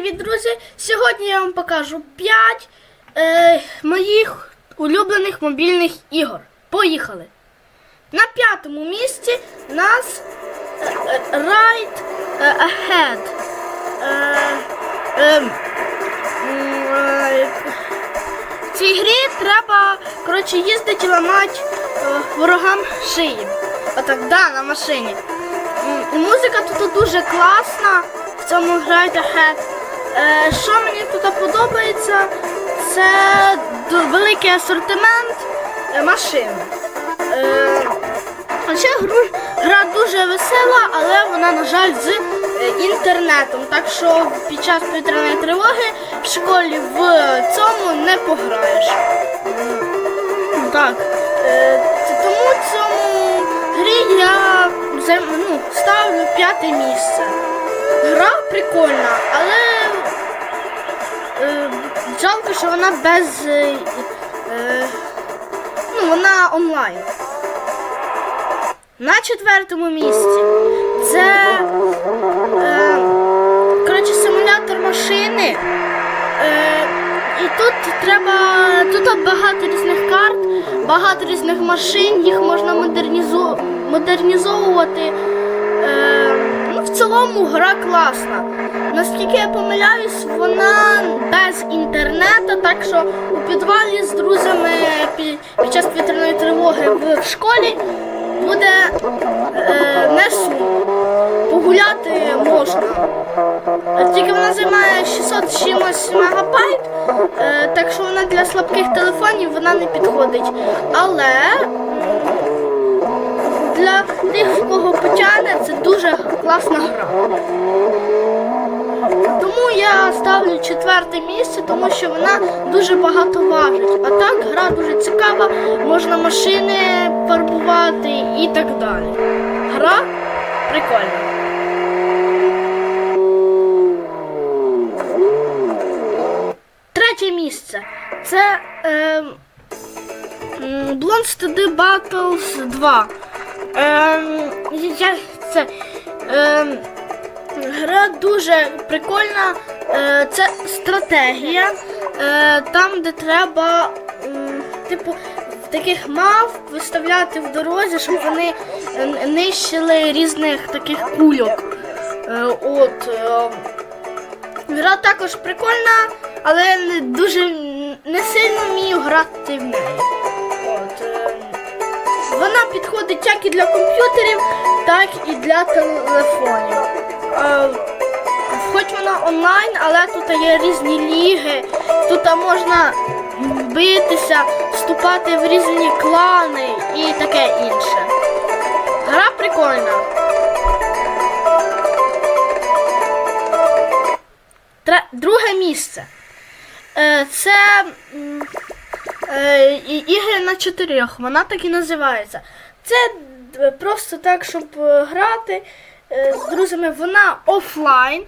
привіт, друзі! Сьогодні я вам покажу 5 е, моїх улюблених мобільних ігор. Поїхали! На п'ятому місці у нас е, е, Ride е, Ahead. Е, ем, е, в цій грі треба коротше, їздити і ламати ворогам шиї. Отак, да, на машині. Музика тут дуже класна в цьому Ride Ahead. Е, що мені тут подобається, це великий асортимент е, машин. Е, ще гра дуже весела, але вона, на жаль, з інтернетом. Так що під час повітряної тривоги в школі в цьому не пограєш. Так. Тому цьому грі я ну, ставлю п'яте місце. Гра прикольна, але жалко, що вона без. Е, е, ну, вона онлайн. На четвертому місці це е, коротше, симулятор машини. Е, і тут треба. Тут багато різних карт, багато різних машин, їх можна модернізу, модернізовувати. Е, ну, в цілому гра класна. Наскільки я помиляюсь, вона без інтернету, так що у підвалі з друзями під, час повітряної тривоги в школі буде е, не сумно. Погуляти можна. Е, Тільки вона займає 600 з чимось мегабайт, е, так що вона для слабких телефонів вона не підходить. Але для тих, в кого потягне, це дуже класна гра. Тому я ставлю четверте місце, тому що вона дуже багато важить. А так гра дуже цікава, можна машини фарбувати і так далі. Гра прикольна. Третє місце. Це е, Blonde Study Battles 2. Ем, я, це, ем, гра дуже прикольна. Е, це стратегія, е, там, де треба, типу, таких мав виставляти в дорозі, щоб вони е, нищили різних таких кульок. От, Гра також прикольна, але дуже не сильно вмію грати в неї. От, вона підходить як і для комп'ютерів, так і для телефонів. Е, хоч вона онлайн, але тут є різні ліги, тут можна битися, вступати в різні клани і таке інше. Гра прикольна. Друге місце. Е, Це е, ігри на чотирьох. Вона так і називається. Це е, просто так, щоб е, грати е, з друзями. Вона офлайн.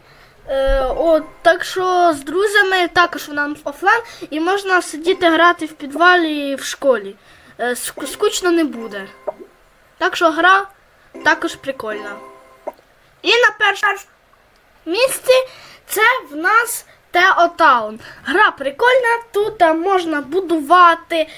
Е, От, так що з друзями також вона офлайн і можна сидіти грати в підвалі в школі. Е, Скучно не буде. Так що гра також прикольна. І на першому місці це в нас Тео Таун. Гра прикольна, тут можна будувати,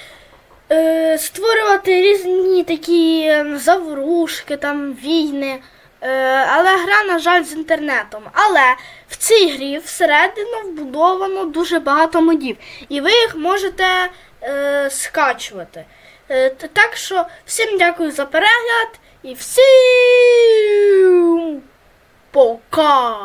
е, створювати різні такі е, заворушки, там війни. Е, але гра, на жаль, з інтернетом. Але в цій грі всередину вбудовано дуже багато модів. І ви їх можете е, скачувати. Е, так що всім дякую за перегляд і всім пока!